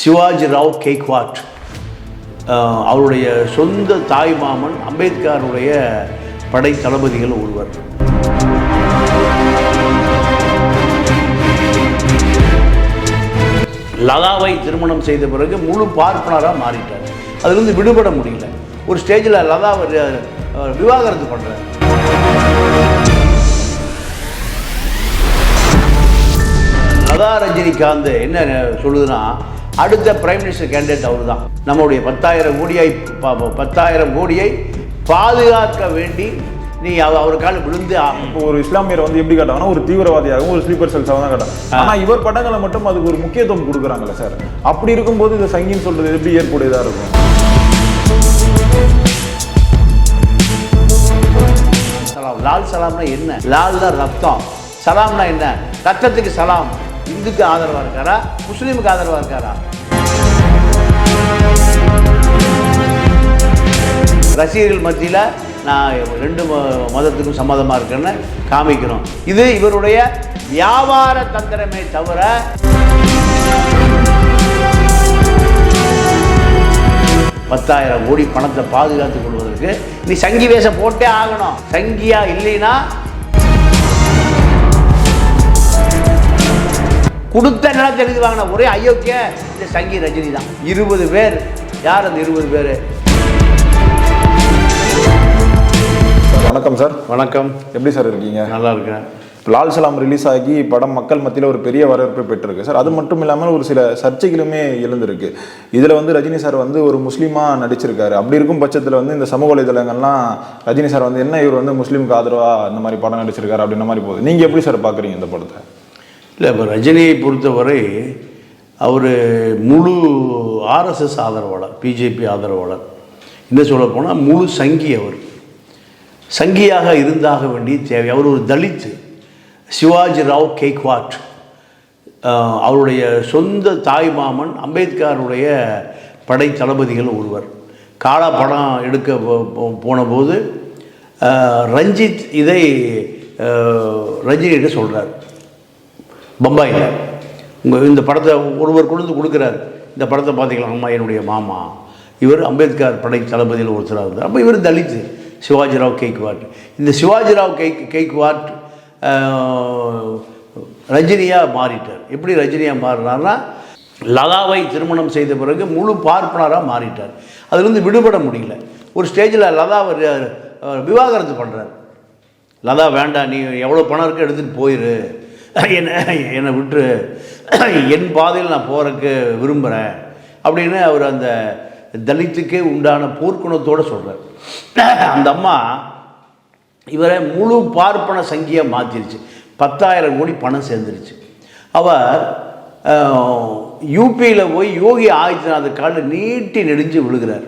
சிவாஜி ராவ் கேக்வாட். அவருடைய சொந்த தாய் மாமன் அம்பேத்கருடைய படை தளபதிகள் ஒருவர். லதாவை திருமணம் செய்த பிறகு முழு பார்ப்பனராக மாறிட்டார். அதிலிருந்து விடுபட முடியல. ஒரு ஸ்டேஜில் லதா விவாகரத்து பண்ணுறார் லதா ரஜினிகாந்த் என்ன சொல்லுதுன்னா அடுத்த பிரைம் மினிஸ்டர் கேண்டிடேட் அவர் தான் நம்மளுடைய பத்தாயிரம் கோடியை பத்தாயிரம் கோடியை பாதுகாக்க வேண்டி நீ அவ- அவர் கால விழுந்து ஒரு இஸ்லாமியர் வந்து எப்படி காட்டாங்கன்னா ஒரு தீவிரவாதியாகவும் ஒரு ஸ்லீப்பர் செல்ஸாக தான் காட்டாங்க. ஆனா இவர் படங்களை மட்டும் அதுக்கு ஒரு முக்கியத்துவம் கொடுக்குறாங்கல்ல சார். அப்படி இருக்கும்போது இந்த சங்கின்னு சொல்றது எப்படி ஏற்புடையதா இருக்கும்? சலாம் லால் சலாம்னா என்ன? லால்னா ரத்தம். சலாம்னா என்ன? ரத்தத்துக்கு சலாம். இந்துக்கு ஆதரவாக இருக்காரா? முஸ்லீமுக்கு ஆதரவாக இருக்காரா? ரசிகர்கள் மத்தியில் நான் ரெண்டு ம- மதத்துக்கும் சம்மதமாக இருக்கேன்னு காமிக்கிறோம். இது இவருடைய வியாபார தந்திரமே தவிர பத்தாயிரம் கோடி பணத்தை பாதுகாத்துக் கொள்வதற்கு நீ சங்கி வேஷம் போட்டே ஆகணும். சங்கியா இல்லைன்னா கொடுத்த நிலத்தை எழுதி வாங்கின ஒரே அயோக்கிய இந்த சங்கி ரஜினி தான். இருபது பேர். யார் அந்த இருபது பேர்? வணக்கம் சார். வணக்கம். எப்படி சார் இருக்கீங்க? நல்லா இருக்கேன். லால் சலாம் ரிலீஸ் ஆகி படம் மக்கள் மத்தியில் ஒரு பெரிய வரவேற்பை பெற்றிருக்கு சார். அது மட்டும் இல்லாமல் ஒரு சில சர்ச்சைகளுமே எழுந்திருக்கு. இதில் வந்து ரஜினி சார் வந்து ஒரு முஸ்லீமாக நடிச்சிருக்காரு. அப்படி இருக்கும் பட்சத்தில் வந்து இந்த சமூக வலைதளங்கள்லாம் ரஜினி சார் வந்து என்ன இவர் வந்து முஸ்லீமுக்கு ஆதரவாக இந்த மாதிரி படம் நடிச்சிருக்காரு? அப்படின்ற மாதிரி போகுது. நீங்கள் எப்படி சார் பார்க்குறீங்க இந்த படத்தை? இல்லை இப்போ ரஜினியை பொறுத்தவரை அவர் முழு ஆர்எஸ்எஸ் ஆதரவாளர் பிஜேபி ஆதரவாளர். இன்னும் சொல்ல போனால் முழு சங்கி அவர். சங்கியாக இருந்தாக வேண்டிய தேவை. அவர் ஒரு தலித் சிவாஜி ராவ் கேக்வாட். அவருடைய சொந்த தாய் மாமன் அம்பேத்கருடைய படை தளபதிகள் ஒருவர். காலா படம் எடுக்க போ- போனபோது ரஞ்சித் இதை அஹ், ரஜினிகிட்ட சொல்கிறார் பம்பாயில். உங்கள் இந்த படத்தை ஒருவர் கொண்டு வந்து கொடுக்குறாரு. இந்த படத்தை பார்த்தீங்களா அம்மா என்னுடைய மாமா. இவர் அம்பேத்கர் படை தளபதியில் ஒருத்தராக இருந்தார். அப்போ இவர் தலித்து சிவாஜிராவ் கேக்வாட் இந்த சிவாஜிராவ் கேக் கேக்வாட் ஆஹ், ரஜினியாக மாறிட்டார். எப்படி ரஜினியாக மாறினார்னா லதாவை திருமணம் செய்த பிறகு முழு பார்ப்பனராக மாறிட்டார். அதுலேருந்து விடுபட முடியல. ஒரு ஸ்டேஜில் லதாவை விவாகரத்து பண்ணுறார் லதா வேண்டாம் நீ எவ்வளோ பணம் இருக்கு எடுத்துகிட்டு போயிரு. என்னை என்னை விட்டுரு. என் பாதையில் நான் போகிறதுக்கு விரும்புகிறேன் அப்படின்னு அவர் அந்த தலித்துக்கே உண்டான போர்க்குணத்தோடு சொல்கிறார் அந்த அம்மா இவரை முழு பார்ப்பன சங்கியாக மாற்றிருச்சு பத்தாயிரம் கோடி பணம் சேர்ந்துருச்சு. அவர் யூபியில் போய் யோகி ஆதித்யநாத் காலில் நீட்டி நெடிஞ்சு விழுகிறார்.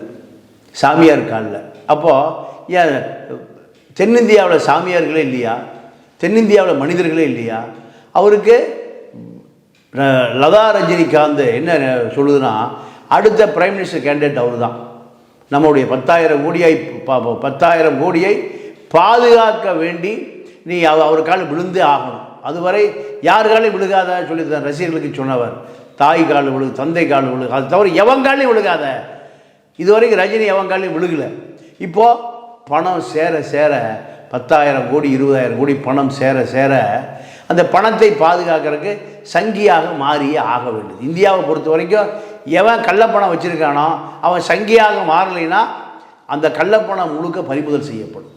சாமியார் காலில். அப்போது ஏன் தென்னிந்தியாவில் சாமியார்களே இல்லையா? தென்னிந்தியாவில் மனிதர்களே இல்லையா? அவருக்கு லதா ரஜினிகாந்த் என்ன சொல்லுதுன்னா அடுத்த பிரைம் மினிஸ்டர் கேண்டிடேட் அவர் தான் நம்மளுடைய பத்தாயிரம் கோடியை பத்தாயிரம் கோடியை பாதுகாக்க வேண்டி நீ அவ அவர் காலில் விழுந்தே ஆகணும். அதுவரை யார் காலையும் விழுகாத சொல்லி ரசிகர்களுக்கு சொன்னவர். தாய் கால் விழுகு தந்தை கால் விழுகு அது தவிர எவங்காலையும் விழுகாத. இதுவரைக்கும் ரஜினி எவங்காலையும் விழுகலை. விழுகல இப்போது பணம் சேர சேர பத்தாயிரம் கோடி இருபதாயிரம் கோடி பணம் சேர சேர அந்த பணத்தை பாதுகாக்கிறதுக்கு சங்கியாக மாறியே ஆக வேண்டியது. இந்தியாவை பொறுத்த வரைக்கும் எவன் கள்ளப்பணம் வச்சுருக்கானோ அவன் சங்கியாக மாறலைன்னா அந்த கள்ளப்பணம் முழுக்க பறிமுதல் செய்யப்படும்.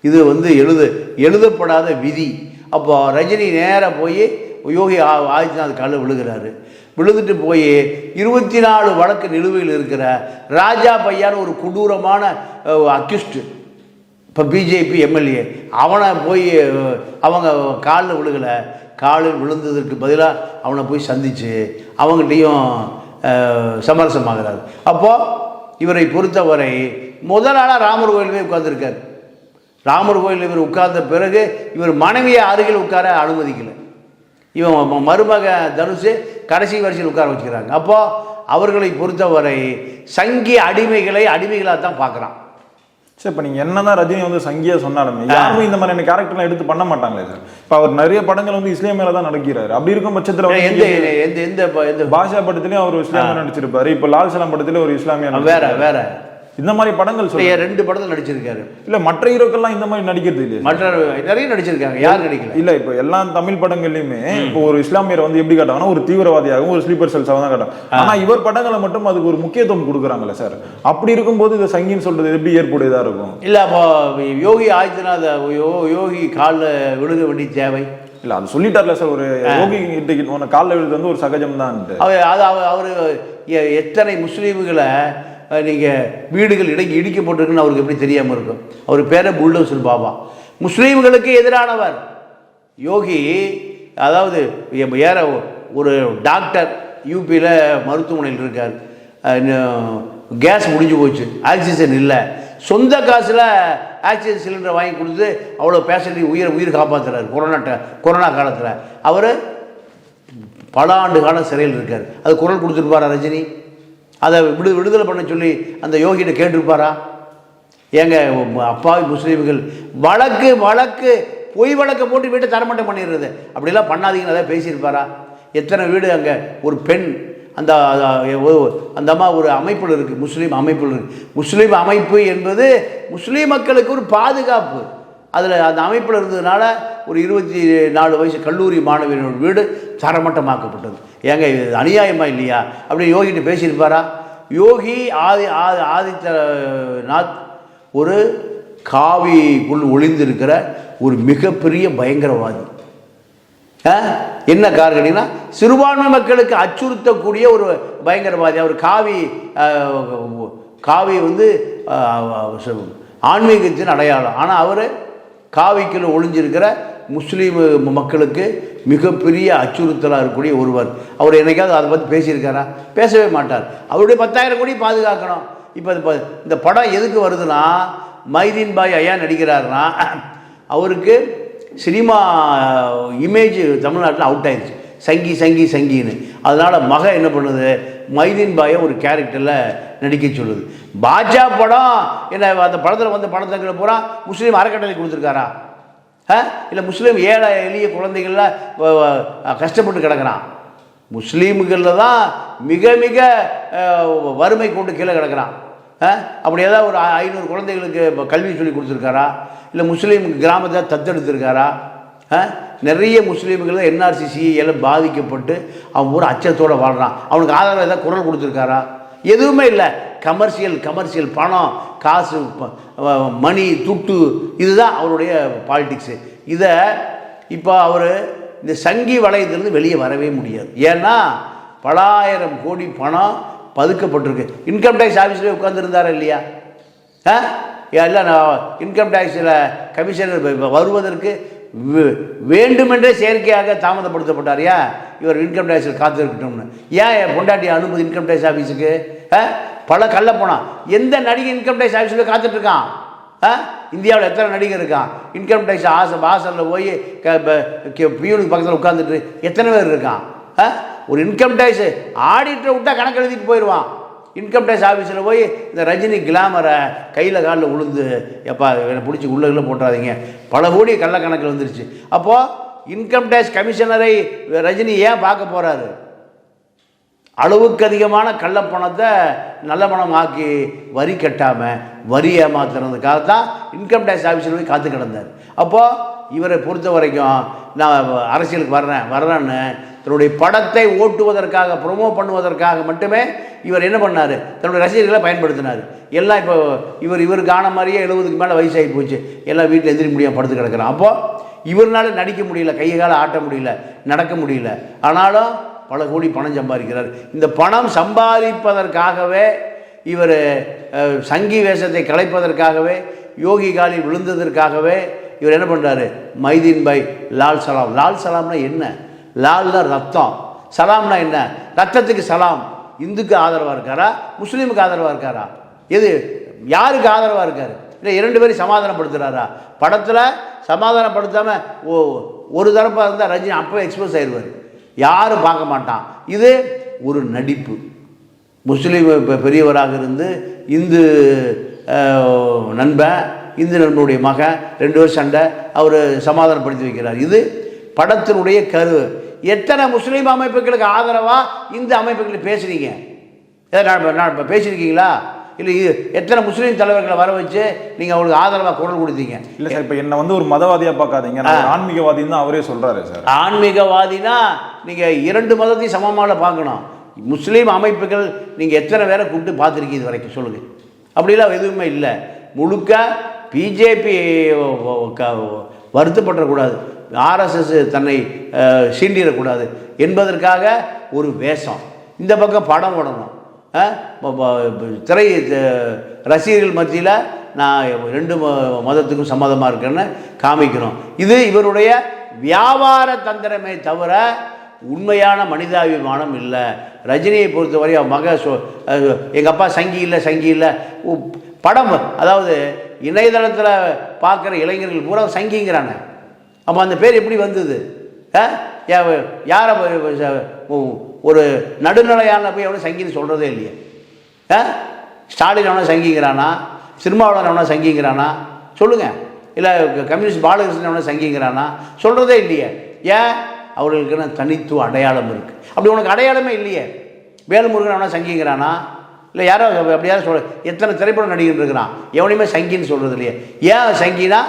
இது வந்து எழுத எழுதப்படாத விதி. அப்போ ரஜினி நேராக போய் யோகி ஆ- ஆதித்யநாத் காலில் விழுகிறாரு. விழுந்துட்டு போய் இருபத்தி நாலு வழக்கு நிலுவையில் இருக்கிற ராஜா பையான்னு ஒரு கொடூரமான அக்யூஸ்டு இப்போ பிஜேபி எம்எல்ஏ அவனை போய் அவங்க காலில் விழுகலை. காலில் விழுந்ததற்கு பதிலாக அவனை போய் சந்தித்து அவங்ககிட்டையும் சமரசமாகிறார். அப்போது இவரை பொறுத்தவரை முதல் ஆளாக ராமர் கோயிலுமே உட்கார்ந்திருக்கார். ராமர் கோயில் இவர் உட்கார்ந்த பிறகு இவர் மனைவியை அருகில் உட்கார அனுமதிக்கலை. இவன் மருமக தனுஷு கடைசி வரிசையில் உட்கார வச்சுக்கிறாங்க. அப்போது அவர்களை பொறுத்தவரை சங்கி அடிமைகளை அடிமைகளாக தான் பார்க்குறான். சரி இப்போ நீங்கள் என்னதான் ரஜினி வந்து சங்கியா சொன்னாலுமே யாருமே இந்த மாதிரியான கேரக்டர்லாம் எடுத்து பண்ண மாட்டாங்களே சார். இப்போ அவர் நிறைய படங்கள் வந்து இஸ்லாமியில தான் நடக்கிறாரு. அப்படி இருக்கும் பட்சத்தில் எந்த எந்த எந்த பாஷா படத்துலயும் அவர் இஸ்லாமிய நடிச்சிருப்பாரு. இப்போ லால் சலாம் படத்துல ஒரு இஸ்லாமிய வேற. வேற. இந்த மாதிரி படங்கள் இல்லையா, ரெண்டு படத்தில் நடிச்சிருக்காரு. இல்ல மற்ற ஹீரோக்கள்லாம் இந்த மாதிரி நடிக்கிறது இல்லையா. மற்ற நிறைய நடிச்சிருக்காங்க. யார் நடிக்கல? இல்ல இப்போ எல்லா தமிழ் படங்கள்லயுமே இப்போ ஒரு இஸ்லாமியரை வந்து எப்படி காட்டுவாங்கன்னா ஒரு தீவிரவாதியாகவும் ஒரு ஸ்லீப்பர் செல்ஸாகவும் தான் காட்டுவாங்க ஆனா இவர் படங்களை மட்டும் அதுக்கு ஒரு முக்கியத்துவம் கொடுக்குறாங்கல்ல சார். அப்படி இருக்கும்போது இதை சங்கின்னு சொல்றது எப்படி ஏற்புடையதா இருக்கும்? இல்லை அப்போ யோகி ஆதித்யநாத் யோகி காலில் விழுக வேண்டிய தேவை. இல்ல அது சொல்லிட்டார்ல சார் ஒரு யோகி கிட்ட காலில் விழுது வந்து ஒரு சகஜம் தான் அவர் எத்தனை முஸ்லீம்களை நீங்கள் வீடுகள் இடைக்கு இடிக்கப்பட்டிருக்குன்னு அவருக்கு எப்படி தெரியாமல் இருக்கும்? அவர் பேரை புல்டோசர் பாபா. முஸ்லீம்களுக்கு எதிரானவர். யோகி அதாவது ஏற ஒரு டாக்டர் யூபியில் மருத்துவமனையில் இருக்கார். கேஸ் முடிஞ்சு போச்சு. ஆக்சிஜன் இல்லை. சொந்த காசில் ஆக்சிஜன் சிலிண்டர் வாங்கி கொடுத்து அவ்வளோ பேஷண்ட்டு உயிரை உயிர் காப்பாற்றுறாரு கொரோனா ட- கொரோனா காலத்தில். அவர் பல ஆண்டு காலம் சிறையில் இருக்கார். அது குரல் கொடுத்துருப்பாரா ரஜினி? அதை விடு விடுதலை பண்ண சொல்லி அந்த யோகிட்ட கேட்டிருப்பாரா? ஏங்க அப்பாவி முஸ்லீம்கள் வழக்கு வழக்கு பொய் வழக்கை போட்டு வீட்டை தரமட்டம் பண்ணிடுறது. அப்படிலாம் பண்ணாதீங்கன்னு அதை பேசியிருப்பாரா? எத்தனை வீடு அங்கே ஒரு பெண் அந்த அந்த அம்மா ஒரு அமைப்பில் இருக்குது முஸ்லீம் அமைப்பில் இருக்குது முஸ்லீம் அமைப்பு என்பது முஸ்லீம் மக்களுக்கு ஒரு பாதுகாப்பு. அதில் அந்த அமைப்பில் இருந்ததுனால ஒரு இருபத்தி நாலு வயசு கல்லூரி மாணவியினோட வீடு தரமட்டமாக்கப்பட்டது ஏங்க இது அநியாயமா இல்லையா? அப்படின்னு யோகிட்டு பேசியிருப்பாரா? யோகி ஆதி ஆதி ஆதித்யநாத் ஒரு காவிக்குள் ஒளிந்திருக்கிற ஒரு மிகப்பெரிய பயங்கரவாதி. என்ன காரணம் கேட்டீங்கன்னா சிறுபான்மை மக்களுக்கு அச்சுறுத்தக்கூடிய ஒரு பயங்கரவாதி. அவர் காவி காவி வந்து ஆன்மீகத்தின் அடையாளம். ஆனால் அவர் காவிக்குள்ள ஒளிஞ்சிருக்கிற முஸ்லீம் மக்களுக்கு மிகப்பெரிய அச்சுறுத்தலாக இருக்கக்கூடிய ஒருவர். அவர் என்னைக்காவது அதை பற்றி பேசியிருக்காரா? பேசவே மாட்டார். அவருடைய பத்தாயிரம் கோடி பாதுகாக்கணும். இப்போ இது இந்த படம் எதுக்கு வருதுன்னா மைதீன் பாய் ஐயா நடிக்கிறாருன்னா அவருக்கு சினிமா இமேஜ் தமிழ்நாட்டில் அவுட் ஆயிடுச்சு சங்கி சங்கி சங்கின்னு. அதனால் மக என்ன பண்ணுது? மைதீன் பாயை ஒரு கேரக்டரில் நடிக்க சொல்லுது. பாஜா படம் என்ன அந்த படத்தில் வந்த படத்தங்களை பூரா முஸ்லீம் அறக்கட்டளை கொடுத்துருக்காரா? இல்லை முஸ்லீம் ஏழை எளிய குழந்தைகள்லாம் கஷ்டப்பட்டு கிடக்குறான். முஸ்லீம்களில் தான் மிக மிக வறுமை கொண்டு கீழே கிடக்குறான். அப்படி ஏதாவது ஒரு ஐநூறு குழந்தைகளுக்கு கல்வி சொல்லி கொடுத்துருக்காரா? இல்லை முஸ்லீம் கிராமத்தை தத்தெடுத்திருக்காரா? நிறைய முஸ்லீம்கள் என்ஆர்சிசி எல்லாம் பாதிக்கப்பட்டு அவன் ஒரு அச்சத்தோடு வாழ்கிறான் அவனுக்கு ஆதரவு ஏதாவது குரல் கொடுத்துருக்காரா? எதுவுமே இல்லை. கமர்ஷியல் கமர்ஷியல் பணம் காசு ப- மணி துட்டு இதுதான் அவருடைய பாலிடிக்ஸு இதை இப்போ அவர் இந்த சங்கி வளையத்திலிருந்து வெளியே வரவே முடியாது. ஏன்னா பலாயிரம் கோடி பணம் பதுக்கப்பட்டிருக்கு. இன்கம் டேக்ஸ் ஆஃபீஸில் உட்காந்துருந்தாரா இல்லையா? ஆ? இல்லை நான் இன்கம் டேக்ஸில் கமிஷனர் வருவதற்கு வேண்டுமென்றே செயற்கையாக தாமதப்படுத்தப்பட்டார் ஏன் இவர் இன்கம் டேக்ஸில் காத்திருக்கட்டும்னு. ஏன் என் பொண்டாட்டி அனுமதி இன்கம் டேக்ஸ் ஆஃபீஸுக்கு ஆ? பல கள்ள போனான் எந்த நடிகை இன்கம் டேக்ஸ் ஆஃபீஸில் காத்துட்ருக்கான்? ஆ? இந்தியாவில் எத்தனை நடிகர் இருக்கான்? இன்கம் டேக்ஸ் ஆசை வாசலில் போய் க ப- கி- பியூனுக்கு பக்கத்தில் உட்காந்துட்டு எத்தனை பேர் இருக்கான்? ஆ? ஒரு இன்கம் டேக்ஸ் ஆடிட்டரை விட்டா கணக்கு எழுதிட்டு போயிடுவான் இன்கம் டேக்ஸ் ஆஃபீஸில் போய் இந்த ரஜினி கிளாமரை கையில் காலில் உளுந்து எப்பா என்னை பிடிச்சி உள்ளே போட்டுறாதீங்க. பல கோடி கள்ளக்கணக்கில் வந்துருச்சு. அப்போது இன்கம் டேக்ஸ் கமிஷனரை ரஜினி ஏன் பார்க்க போகிறாரு அளவுக்கு அதிகமான கள்ளப்பணத்தை நல்ல பணம் ஆக்கி வரி கட்டாமல் வரி ஏமாத்துறதுக்காக தான் இன்கம் டேக்ஸ் ஆஃபீஸில் போய் காத்து கிடந்தார் அப்போது இவரை பொறுத்த வரைக்கும் நான் அரசியலுக்கு வர்றேன் வர்றேன்னு தன்னுடைய படத்தை ஓட்டுவதற்காக ப்ரொமோ பண்ணுவதற்காக மட்டுமே இவர் என்ன பண்ணார்? தன்னுடைய ரசிகர்களை பயன்படுத்தினார். எல்லாம் இப்போ இவர் இவர் காண மாதிரியே எழுபதுக்கு மேலே வயசாகி போச்சு. எல்லாம் வீட்டில் எந்திரி முடியாமல் படுத்து கிடக்குறான். அப்போது இவர்னால நடிக்க முடியல கை கால ஆட்ட முடியல நடக்க முடியல. ஆனாலும் பல கோடி பணம் சம்பாதிக்கிறார். இந்த பணம் சம்பாதிப்பதற்காகவே இவர் சங்கி வேஷத்தை கலைப்பதற்காகவே யோகி காலில் விழுந்ததற்காகவே இவர் என்ன பண்ணுறாரு மைதீன் பாய் லால் சலாம். லால் சலாம்னா என்ன? லால்னா ரத்தம். சலாம்னா என்ன? ரத்தத்துக்கு சலாம். இந்துக்கு ஆதரவாக இருக்காரா? முஸ்லீமுக்கு ஆதரவாக இருக்காரா? எது? யாருக்கு ஆதரவாக இருக்காரு? இல்லை இரண்டு பேரும் சமாதானப்படுத்துகிறாரா படத்தில் சமாதானப்படுத்தாமல் ஓ ஒரு தரப்பாக இருந்தால் ரஜினி அப்போ எக்ஸ்பிரஸ் ஆயிடுவார் யாரும் பார்க்க மாட்டான். இது ஒரு நடிப்பு. முஸ்லீம் இப்போ பெரியவராக இருந்து இந்து நண்பன் இந்து நண்பனுடைய மகன் ரெண்டு பேரும் சண்டை அவர் சமாதானப்படுத்தி வைக்கிறார். இது படத்தினுடைய கரு எத்தனை முஸ்லீம் அமைப்புகளுக்கு ஆதரவாக இந்த அமைப்புகளை ஏதாவது நான் பேசியிருக்கீங்களா? இல்லை இது எத்தனை முஸ்லீம் தலைவர்களை வர வச்சு நீங்கள் அவங்களுக்கு ஆதரவாக குரல் கொடுத்தீங்க? இல்ல சார் இப்ப என்ன வந்து ஒரு மதவாதியா பார்க்காதீங்க. நான் ஆன்மீகவாதின்னு தான் அவரே சொல்றாரு சார். ஆன்மீகவாதினா நீங்கள் இரண்டு மதத்தையும் சமமாக பார்க்கணும். முஸ்லீம் அமைப்புகள் நீங்கள் எத்தனை பேரை கூப்பிட்டு பார்த்துருக்கீங்க இது வரைக்கும் சொல்லுங்கள் அப்படிலாம் எதுவுமே இல்லை. முழுக்க பிஜேபி வருத்தப்படக்கூடாது. ஆர்எஸ்எஸ் தன்னை சீண்டிடக்கூடாது என்பதற்காக ஒரு வேஷம். இந்த பக்கம் படம் ஓடணும். திரை ரசிகர்கள் மத்தியில் நான் ரெண்டு ம- மதத்துக்கும் சம்மதமாக இருக்கேன்னு காமிக்கிறோம். இது இவருடைய வியாபார தந்திரமே தவிர உண்மையான மனிதாபிமானம் இல்லை. ரஜினியை பொறுத்தவரை அவன் மக சொ எங்கள் அப்பா சங்கி இல்லை சங்கி இல்லை. படம் அதாவது இணையதளத்தில் பார்க்குற இளைஞர்கள் பூரா சங்கிங்கிறானே அப்போ அந்த பேர் எப்படி வந்தது? ஆ? யாரை ஒரு நடுநிலையான போய் எவனும் சங்கின்னு சொல்கிறதே இல்லையே. ஆ? ஸ்டாலின் அவனை சங்கிங்கிறானா சினிமாவில் அவனை சங்கிங்கிறானா சொல்லுங்கள் இல்லை கம்யூனிஸ்ட் பாலகிருஷ்ணன் அவனை சங்கிங்கிறானா சொல்கிறதே இல்லையே. ஏன்? அவர்களுக்குன்னு தனித்துவ அடையாளம் இருக்குது அப்படி உனக்கு அடையாளமே இல்லையே. வேலுமுருகன் அவனை சங்கிங்கிறானா இல்லை யாரோ அப்படி யாரும் சொல்ல எத்தனை திரைப்படம் நடிகர் இருக்கிறான்? எவனையுமே சங்கின்னு சொல்கிறது இல்லையே. ஏன் சங்கினா?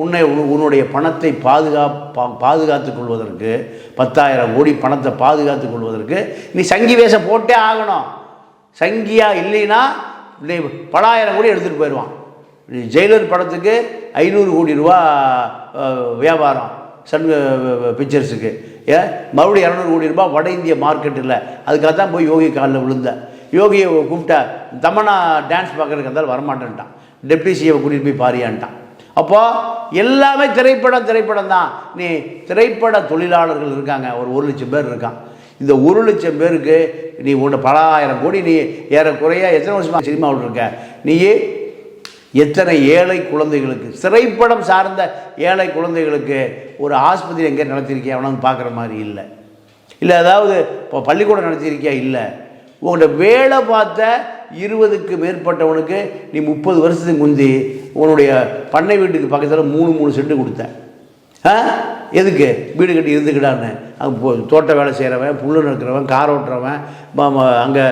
உன்னை உன்- உன்னுடைய பணத்தை பாதுகா பா- பாதுகாத்துக் கொள்வதற்கு பத்தாயிரம் கோடி பணத்தை பாதுகாத்து கொள்வதற்கு நீ சங்கி வேஷம் போட்டே ஆகணும். சங்கியாக இல்லைன்னா நீ பலாயிரம் கோடி எடுத்துகிட்டு போயிடுவான். நீ ஜெயிலர் படத்துக்கு ஐநூறு கோடி ரூபா வியாபாரம் சன் பிக்சர்ஸுக்கு. ஏன் மறுபடியும் இரநூறு கோடி ரூபாய் வட இந்திய மார்க்கெட்டில். அதுக்காக தான் போய் யோகி காலில் விழுந்தேன் யோகியை கூப்பிட்டா தமன்னா டான்ஸ் பார்க்கறதுக்கு இருந்தாலும் வரமாட்டேன்ட்டான். டெப்டி சிஏவை கூட்டிகிட்டு போய் பாரியான்ட்டான். அப்போது எல்லாமே திரைப்படம் திரைப்படம் தான். நீ திரைப்பட தொழிலாளர்கள் இருக்காங்க. ஒரு ஒரு லட்சம் பேர் இருக்கான். இந்த ஒரு லட்சம் பேருக்கு நீ உன்னை பல ஆயிரம் கோடி நீ ஏறக்குறைய எத்தனை வருஷமாக சினிமாவில் இருக்க? நீ எத்தனை ஏழை குழந்தைகளுக்கு திரைப்படம் சார்ந்த ஏழை குழந்தைகளுக்கு ஒரு ஆஸ்பத்திரி எங்கே நடத்தியிருக்கியா அவனும் பார்க்குற மாதிரி இல்லை. இல்லை அதாவது இப்போ பள்ளிக்கூடம் நடத்தியிருக்கியா இல்லை. உங்கள்கிட்ட வேலை பார்த்த இருபதுக்கு மேற்பட்டவனுக்கு நீ முப்பது வருஷத்துக்கு முந்தி உன்னுடைய பண்ணை வீட்டுக்கு பக்கத்தில் மூணு மூணு செண்டு கொடுத்த ஆ? எதுக்கு? வீடு கட்டி இருந்துக்கிட்டான்னு அங்கே தோட்ட வேலை செய்கிறவன் புல் நறுக்கிறவன் கார் ஓட்டுறவன் அங்கே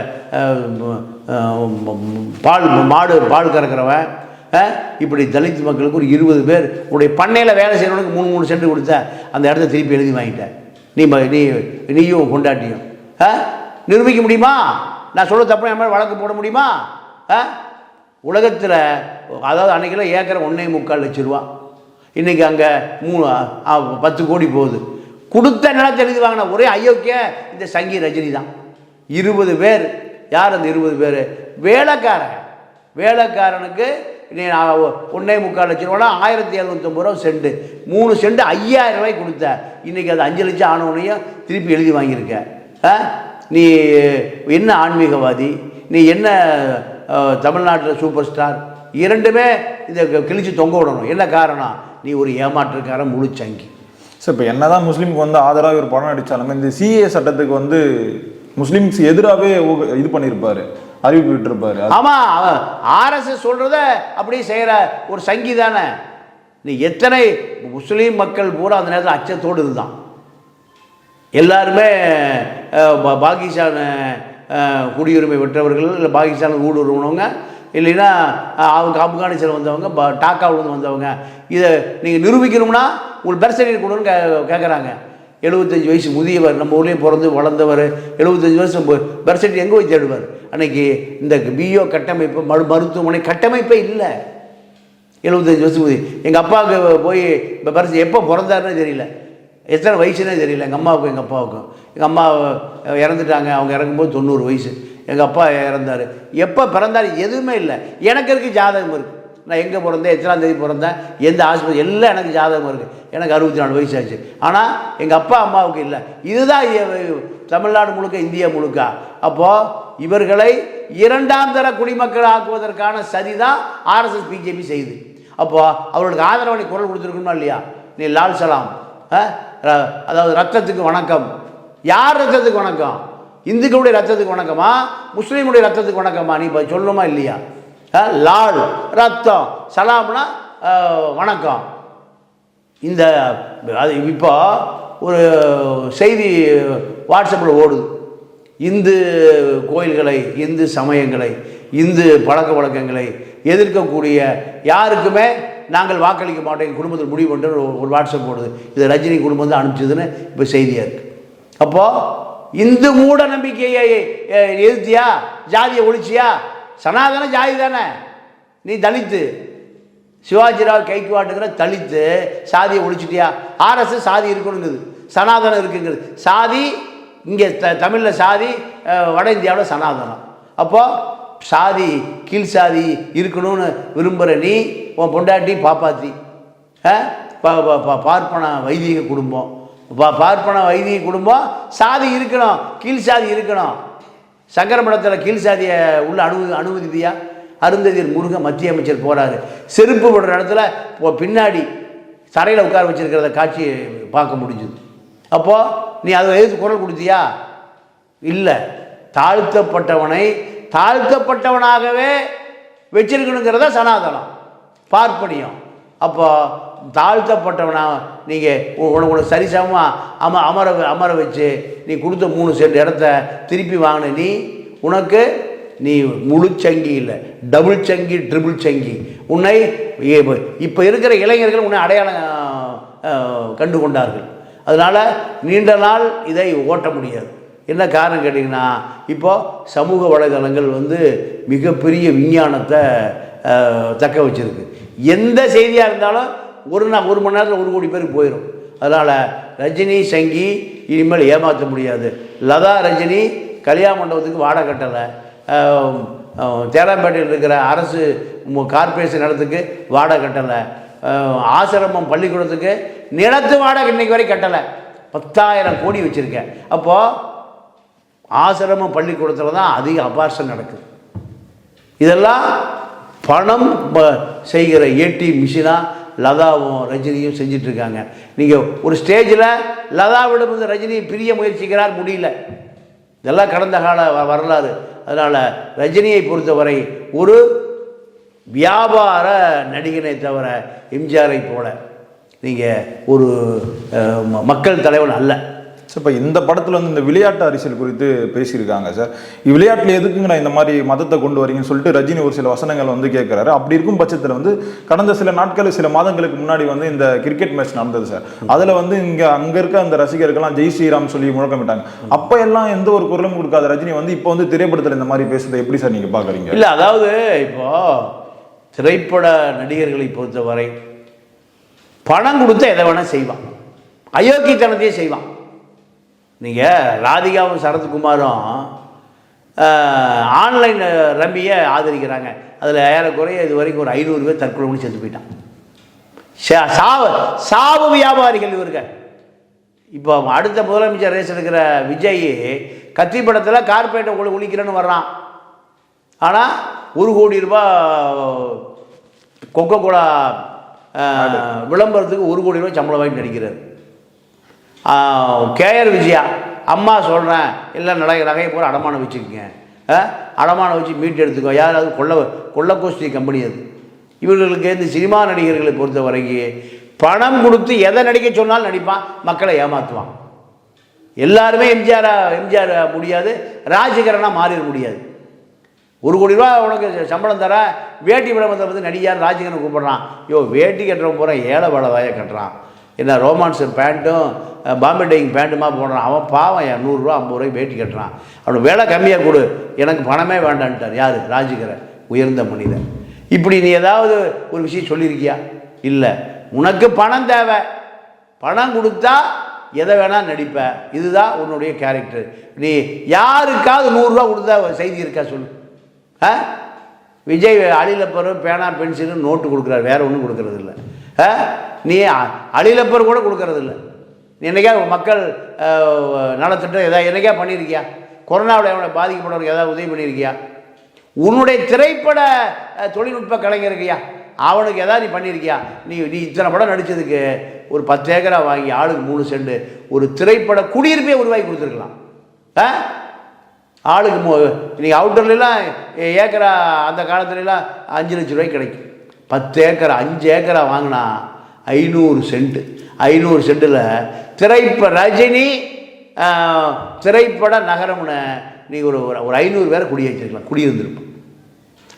பால் மாடு பால் கறக்கிறவன் ஆ, இப்படி தலித் மக்களுக்கு ஒரு இருபது பேர் உன்னுடைய பண்ணையில் வேலை செய்கிறவனுக்கு மூணு மூணு சென்ட் கொடுத்த அந்த இடத்த திருப்பி எழுதி வாங்கிட்ட நீ நீ நீயும் கொண்டாட்டியும் ஆ? நிரூபிக்க முடியுமா? நான் சொல்ல தப்பு என் மேலே வழக்கு போட முடியுமா? ஆ? உலகத்தில் அதாவது அன்றைக்கெல்லாம் ஏக்கரை ஒன்றே முக்கால் லட்ச ரூபா. இன்றைக்கி அங்கே மூணு பத்து கோடி போகுது. கொடுத்த நிலத்தை எழுதி வாங்கின ஒரே அயோக்கிய இந்த சங்கி ரஜினி தான். இருபது பேர். யார் அந்த இருபது பேர்? வேலைக்காரன். வேலைக்காரனுக்கு நீ ஒன்றே முக்கால் லட்ச ரூபா ஆயிரத்தி எழுநூத்தொம்பது ரூபா செண்டு. மூணு செண்டு ஐயாயிரம் ரூபாய்க்கு கொடுத்த. இன்றைக்கி அது அஞ்சு லட்சம் ஆனவனையும் திருப்பி எழுதி வாங்கியிருக்க. ஆ? நீ என்ன ஆன்மீகவாதி? நீ என்ன தமிழ்நாட்டில் சூப்பர் ஸ்டார் இரண்டுமே இந்த கிழிச்சு தொங்க விடணும். என்ன காரணம்? நீ ஒரு ஏமாற்றுக்காரன் முழு சங்கி. சார் இப்போ என்னதான் முஸ்லீமுக்கு வந்து ஆதரவாக ஒரு படம் நடிச்சாலுமே இந்த சிஏ சட்டத்துக்கு வந்து முஸ்லீம்ஸ் எதிராகவே இது பண்ணியிருப்பாரு. அறிவிப்பு விட்டிருப்பாரு. ஆமாம் ஆர்எஸ்எஸ் சொல்கிறத அப்படியே செய்கிற ஒரு சங்கி தானே. நீ எத்தனை முஸ்லீம் மக்கள் பூரா அந்த நேரத்தில் அச்சத்தோடு இருந்தான் எல்லாருமே பாகிஸ்தான் குடியுரிமை பெற்றவர்கள் இல்லை பாகிஸ்தான் ஊடுருவனவங்க இல்லைன்னா அவங்க ஆப்கானிஸ்தான் வந்தவங்க ப டாக்காவிலேருந்து வந்தவங்க. இதை நீங்கள் நிரூபிக்கணும்னா உங்களுக்கு பர்த் சர்டிஃபிகேட் கொடுன்னு கே கேட்குறாங்க எழுபத்தஞ்சு வயசு முதியவர் நம்ம ஊர்லேயும் பிறந்து வளர்ந்தவர் எழுபத்தஞ்சு வருஷம் பர்த் சர்டிஃபிகேட் எங்கே போய் தேடுவார்? அன்னைக்கு இந்த பிஓ கட்டமைப்பு மரு மருத்துவமனை கட்டமைப்பே இல்லை. எழுபத்தஞ்சு வருஷம் முதி எங்கள் அப்பாவுக்கு போய் இப்போ பரிசு எப்போ பிறந்தாருன்னு தெரியல. எத்தனை வயசுனே தெரியல. எங்கள் அம்மாவுக்கும் எங்கள் அப்பாவுக்கும். எங்கள் அம்மா இறந்துட்டாங்க. அவங்க இறங்கும்போது தொண்ணூறு வயசு. எங்கள் அப்பா இறந்தார். எப்போ பிறந்தார் எதுவுமே இல்லை. எனக்கு இருக்குது ஜாதகம் இருக்குது நான் எங்கே பிறந்தேன்? எத்தனாம் தேதி பிறந்தேன்? எந்த ஆஸ்பத்திரி? எல்லாம் எனக்கு ஜாதகம் இருக்குது எனக்கு அறுபத்தி நாலு வயசு ஆச்சு. ஆனால் எங்கள் அப்பா அம்மாவுக்கு இல்லை. இதுதான் தமிழ்நாடு முழுக்க இந்தியா முழுக்க. அப்போது இவர்களை இரண்டாம் தர குடிமக்கள் ஆக்குவதற்கான சதி தான் ஆர்எஸ்எஸ் பிஜேபி செய்யுது அப்போ அவர்களுக்கு ஆதரவு குரல் கொடுத்துருக்கணுமா இல்லையா? நீ லால் சலாம். ஆ? அதாவது ரத்தத்துக்கு வணக்கம். யார் ரத்தத்துக்கு வணக்கம்? இந்துக்களுடைய ரத்தத்துக்கு வணக்கமா? முஸ்லீமுடைய ரத்தத்துக்கு வணக்கமா? நீ இப்போ சொல்லணுமா இல்லையா? லால் ரத்தம் சலாம்னா வணக்கம். இந்த அது இப்போ ஒரு செய்தி வாட்ஸ்அப்பில் ஓடுது. இந்து கோயில்களை இந்து சமயங்களை இந்து பழக்க வழக்கங்களை எதிர்க்கக்கூடிய யாருக்குமே நாங்கள் வாக்களிக்க மாட்டோம். குடும்பத்தில் முடிவு பண்ணிட்டு ஒரு- வாட்ஸ்அப் போடுது. இது ரஜினி குடும்பம் தான் அனுப்பிச்சதுன்னு இப்போ செய்தியாக இருக்குது அப்போது இந்து மூட நம்பிக்கையை அஹ், எதிர்த்தியா ஜாதியை ஒழிச்சியா? சனாதன ஜாதி தானே. நீ தலித்து. சிவாஜிராவ் கைக்குவாட்டுங்கிற தலித்து சாதியை ஒழிச்சிட்டியா? ஆர்எஸ்எஸ் சாதி இருக்கணுங்குது சனாதனம் இருக்குங்கிறது சாதி இங்கே த தமிழில் சாதி வட இந்தியாவில் சனாதனம். அப்போது சாதி கீழ் சாதி இருக்கணும்னு விரும்புகிற நீ உன் பொண்டாட்டி பாப்பாத்தி. ஆ? வைதிக குடும்பம். பா- பார்ப்பன வைதிக குடும்பம் சாதி இருக்கணும் கீழ் சாதி இருக்கணும். சங்கரமடத்தில் கீழ் சாதியை உள்ள அனு அனுமதிப்பியா அருந்ததியர் முருகன் மத்திய அமைச்சர் போகிறாரு செருப்பு போடுற இடத்துல இப்போ பின்னாடி தரையில் உட்கார வச்சிருக்கிறத காட்சி பார்க்க முடிஞ்சுது. அப்போது நீ அதை எதிர்த்து குரல் கொடுத்தியா? இல்லை. தாழ்த்தப்பட்டவனை தாழ்த்தப்பட்டவனாகவே வச்சிருக்கணுங்கிறத சனாதனம். பார்ப்பனியம். அப்போ தாழ்த்தப்பட்டவனா நீங்கள் உனக்கு சரிசமமாக அம அமர அமர வச்சு நீ கொடுத்த மூணு சென்ட் இடத்த திருப்பி வாங்கின நீ உனக்கு நீ முழு சங்கி இல்லை. Double Sanghi triple Sanghi. உன்னை இப்போ இருக்கிற இளைஞர்கள் உன்னை அடையாளம் கண்டு கொண்டார்கள் அதனால் நீண்ட நாள் இதை ஓட்ட முடியாது. என்ன காரணம் கேட்டிங்கன்னா இப்போது சமூக வலைதளங்கள் வந்து மிகப்பெரிய விஞ்ஞானத்தை தக்க வச்சிருக்கு. எந்த செய்தியாக இருந்தாலும் ஒரு நாள் ஒரு மணி நேரத்தில் ஒரு கோடி பேருக்கு போயிடும் அதனால் ரஜினி சங்கி இனிமேல் ஏமாற்ற முடியாது. லதா ரஜினி கல்யாண மண்டபத்துக்கு வாடகை கட்டலை. தேராம்பேட்டையில் இருக்கிற அரசு கார்பரேஷன் இடத்துக்கு வாடகை கட்டலை. ஆசிரமம் பள்ளிக்கூடத்துக்கு நிலத்து வாடகை இன்னைக்கு வரை கட்டலை. பத்தாயிரம் கோடி வச்சுருக்கேன். அப்போது ஆசிரமம் பள்ளிக்கூடத்தில் தான் அதிக அபார்ஷன் நடக்குது. இதெல்லாம் பணம் செய்கிற ஏடி மிஷினாக லதாவும் ரஜினியும் செஞ்சிட்ருக்காங்க. நீங்கள் ஒரு ஸ்டேஜில் லதாவிடம் வந்து ரஜினி பிரிய முயற்சிக்கிறார் முடியல. இதெல்லாம் கடந்த கால வ- வரலாறு. அதனால் ரஜினியை பொறுத்தவரை ஒரு வியாபார நடிகனை தவிர எம்ஜிஆரை போல நீங்கள் ஒரு மக்கள் தலைவன் அல்ல. சார் இப்போ இந்த படத்தில் வந்து இந்த விளையாட்டு அரசியல் குறித்து பேசியிருக்காங்க சார். விளையாட்டில் எதுக்குங்க நான் இந்த மாதிரி மதத்தை கொண்டு வரீங்கன்னு சொல்லிட்டு ரஜினி ஒரு சில வசனங்கள் வந்து கேட்குறாரு அப்படி இருக்கும் பட்சத்தில் வந்து கடந்த சில நாட்கள் சில மாதங்களுக்கு முன்னாடி வந்து இந்த கிரிக்கெட் மேட்ச் நடந்தது சார். அதில் வந்து இங்கே அங்கே இருக்க அந்த ரசிகர்கள்லாம் ஜெய் ஸ்ரீராம் சொல்லி முழக்கமிட்டாங்க. அப்போ எல்லாம் எந்த ஒரு குரலும் கொடுக்காத ரஜினி வந்து இப்போ வந்து திரைப்படத்தில் இந்த மாதிரி பேசுறதை எப்படி சார் நீங்கள் பார்க்குறீங்க இல்லை அதாவது இப்போ திரைப்பட நடிகர்களை பொறுத்தவரை பணம் கொடுத்து எதை வேணால் செய்வான். அயோக்கியத்தனத்தையே செய்வான். நீங்கள் ராதிகாவும் சரத்குமாரும் ஆன்லைன் ரம்மியை ஆதரிக்கிறாங்க. அதில் ஏறக்குறைய இது வரைக்கும் ஒரு ஐநூறு பேர் தற்கொலை பண்ணி செத்து போயிட்டான். சா- சாவு சாவு வியாபாரிகள் இவர்கள். இப்போ அடுத்த முதலமைச்சர் ரேஸ் இருக்கிற விஜய் கத்தி படத்தில் கார்பரேட்டை ஒளி ஒழிக்கிறேன்னு வர்றான். ஆனால் ஒரு கோடி ரூபாய் கொக்கோ கோலா விளம்பரத்துக்கு ஒரு கோடி ரூபாய் சம்பளம் வாங்கி நடிக்கிறார். கேஆர் விஜயா அம்மா சொல்கிறேன் எல்லாம் நகை நகையை பூரா அடமானம் வச்சுக்கோங்க அடமானம் வச்சு மீட்டு எடுத்துக்கோ. யாராவது கொள்ள கொள்ளக்கோஷ்டி கம்பெனி அது. இவர்களுக்கு இந்த சினிமா நடிகர்களை பொறுத்த வரைக்கும் பணம் கொடுத்து எதை நடிக்க சொன்னாலும் நடிப்பான் மக்களை ஏமாற்றுவான் எல்லாருமே எம்ஜிஆராக எம்ஜிஆர் முடியாது ராஜகரனாக மாறிட முடியாது. ஒரு கோடி ரூபா உனக்கு சம்பளம் தர வேட்டி விளம்பரத்தை வந்து நடிகார் ராஜகரன் கூப்பிட்றான். யோ வேட்டி கட்டுறவன் பூரா ஏழை வேலை வாயை கட்டுறான். என்ன ரோமான்ஸ் பேண்ட்டும் பாம்பே டைங் பேண்ட்டுமா போடுறான். அவன் பாவம் என் நூறுரூவா ஐம்பது ரூபாய்க்கு வேட்டி கட்டுறான். அவனுக்கு வேலை கம்மியாக கொடு. எனக்கு பணமே வேண்டான்ட்டார். யார்? ராஜகிரன் உயர்ந்த மனிதன் இப்படி நீ ஏதாவது ஒரு விஷயம் சொல்லியிருக்கியா? இல்லை. உனக்கு பணம் தேவை. பணம் கொடுத்தா எதை வேணால் நடிப்ப. இதுதான் உன்னுடைய கேரக்டர் நீ யாருக்காவது நூறுரூவா கொடுத்தா செய்தி இருக்கா சொல்லு. ஆ? விஜய் அழிலப்பரும் பேனா பென்சிலும் நோட்டு கொடுக்குறாரு. வேறு ஒன்றும் கொடுக்கறது இல்லை ஆ? நீ அ- அழிலப்பர் கூட கொடுக்கறது இல்லை நீ என்னைக்கா மக்கள் நலத்திட்டம் எதாவது என்னைக்கா பண்ணியிருக்கியா? கொரோனாவில் எவனை பாதிக்கப்பட்டவருக்கு ஏதாவது உதவி பண்ணியிருக்கியா? உன்னுடைய திரைப்பட தொழில்நுட்ப கலைஞருக்கியா அவனுக்கு எதாவது நீ பண்ணியிருக்கியா? நீ நீ இத்தனை படம் நடித்ததுக்கு ஒரு பத்து ஏக்கரா வாங்கி ஆளுக்கு மூணு செண்டு ஒரு திரைப்பட குடியிருப்பே உருவாக்கி கொடுத்துருக்கலாம். ஆ ஆளுக்கு மூ நீங்கள் அவுட்டர்லாம் ஏக்கரா அந்த காலத்துலலாம் அஞ்சு லட்ச ரூபாய்க்கு கிடைக்கும். பத்து ஏக்கரா அஞ்சு ஏக்கரா வாங்கினா ஐநூறு சென்ட்டு ஐநூறு சென்ட்டில் திரைப்ப ரஜினி திரைப்பட நகரம்னு நீங்கள் ஒரு ஒரு- ஐநூறு பேரை குடி வச்சிருக்கலாம் குடியிருந்திருப்போம்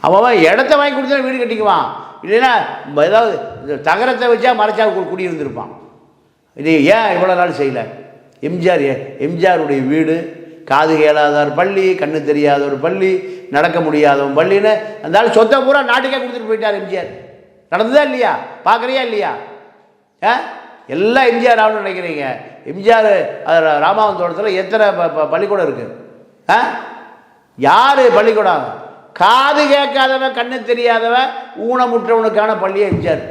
அவன் அவன் இடத்த வாங்கி கொடுத்தா வீடு கட்டிக்குவான். இல்லைன்னா ஏதாவது இந்த தகரத்தை வச்சா மறைச்சா குடியிருந்திருப்பான் இது ஏன் இவ்வளோ நாள் செய்யலை? எம்ஜிஆர் எம்ஜிஆருடைய வீடு காது கேளாதார் பள்ளி கண்ணு தெரியாத ஒரு பள்ளி நடக்க முடியாதவன் பள்ளின்னு அந்த ஆள் சொத்தை பூரா நாட்டுக்கே கொடுத்துட்டு போயிட்டார் எம்ஜிஆர். நடந்ததா இல்லையா? பார்க்குறியா இல்லையா? எல்லாம் எம்ஜிஆர் ஆகணும்னு நினைக்கிறீங்க. எம்ஜிஆர் ராமாவன் தோட்டத்தில் எத்தனை ப- ப- பள்ளிக்கூடம் இருக்குது ஆ? யார் பள்ளிக்கூடம்? காது கேட்காதவன் கண்ணு தெரியாதவன் ஊனமுற்றவனுக்கான பள்ளியே எம்ஜிஆர்.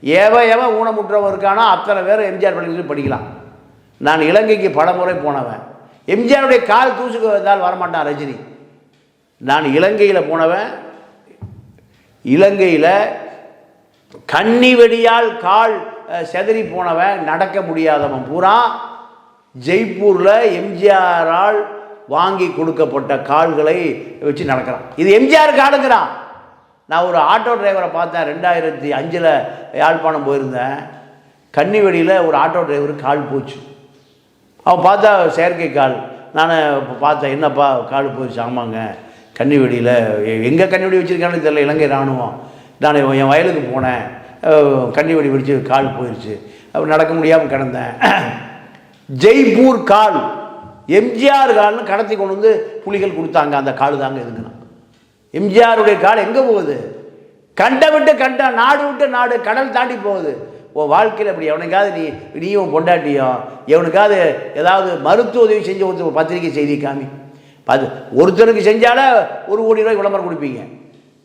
எவன் எவன் ஊனமுற்றவனுக்கானோ அத்தனை பேர் எம்ஜிஆர் பள்ளியில் படிக்கலாம். நான் இலங்கைக்கு பல முறை போனவன். எம்ஜிஆருடைய கால் தூசுக்கு வந்தால் வரமாட்டான் ரஜினி. நான் இலங்கையில் போனவன். இலங்கையில் கன்னி வெடியால் கால் செதறி போனவன் நடக்க முடியாதவன். பூரா ஜெய்ப்பூரில் எம்ஜிஆரால் வாங்கி கொடுக்கப்பட்ட கால்களை வச்சு நடக்கிறான். இது எம்ஜிஆர் காலுங்கிறான் நான் ஒரு ஆட்டோ டிரைவரை பார்த்தேன். ரெண்டாயிரத்தி அஞ்சில் யாழ்ப்பாணம் போயிருந்தேன். கன்னிவெடியில் ஒரு ஆட்டோ டிரைவர் கால் போச்சு. அவன் பார்த்தா செயற்கை கால். நான் இப்போ பார்த்தேன் என்னப்பா கால் போச்சு? ஆமாங்க. கன்னிவெடியில் எங்கே கன்னிவெடி வச்சுருக்கான்னு தெரியல இலங்கை இராணுவம். நான் என் வயலுக்கு போனேன். அஹ், கன்னிவெடி பிடிச்சி கால் போயிடுச்சு அப்போ நடக்க முடியாமல் கிடந்தேன். ஜெய்ப்பூர் கால். எம்ஜிஆர் கால்னு கடத்தி கொண்டு வந்து புலிகள் கொடுத்தாங்க. அந்த கால் தாங்க எதுங்கண்ணா எம்ஜிஆருடைய கால் எங்கே போகுது? கண்டை விட்டு கண்ட நாடு விட்டு நாடு கடல் தாண்டி போகுது. உன் வாழ்க்கையில் அப்படி எவனுக்காவது நீ நீயும் பொண்டாட்டியும் எவனுக்காவது ஏதாவது மருத்துவ உதவி செஞ்சு ஒருத்தர் பத்திரிக்கை செய்தி காமி. பார்த்து ஒருத்தனுக்கு செஞ்சாலே ஒரு கோடி ரூபாய் விளம்பரம் கொடுப்பீங்க.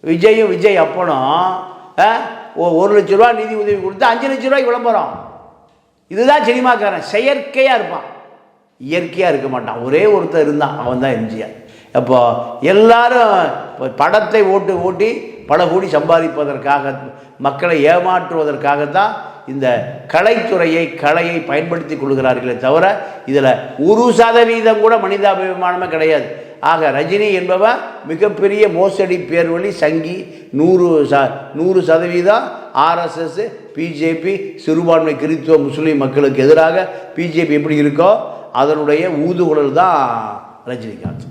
விஜயும் விஜய் அப்பனும் ஒரு லட்ச ரூபா நிதி உதவி கொடுத்து அஞ்சு லட்ச ரூபாய்க்கு விளம்பரம். இதுதான் சினிமாக்காரன். செயற்கையாக இருப்பான். இயற்கையாக இருக்க மாட்டான். ஒரே ஒருத்தர் இருந்தான். அவன் தான் எம்ஜிஆர். அப்போ எல்லாரும் படத்தை ஓட்டு ஓட்டி பல கோடி சம்பாதிப்பதற்காக மக்களை ஏமாற்றுவதற்காகத்தான் இந்த கலைத்துறையை கலையை பயன்படுத்தி கொள்கிறார்களே தவிர இதில் ஒரு சதவீதம் கூட மனிதாபிமானமே கிடையாது. ஆக ரஜினி என்பவன் மிகப்பெரிய மோசடி பேர்வழி சங்கி நூறு ச நூறு சதவீதம் ஆர்எஸ்எஸ் பிஜேபி சிறுபான்மை கிறித்துவ முஸ்லீம் மக்களுக்கு எதிராக பிஜேபி எப்படி இருக்கோ அதனுடைய ஊதுகுழல் தான் ரஜினிகாந்த்.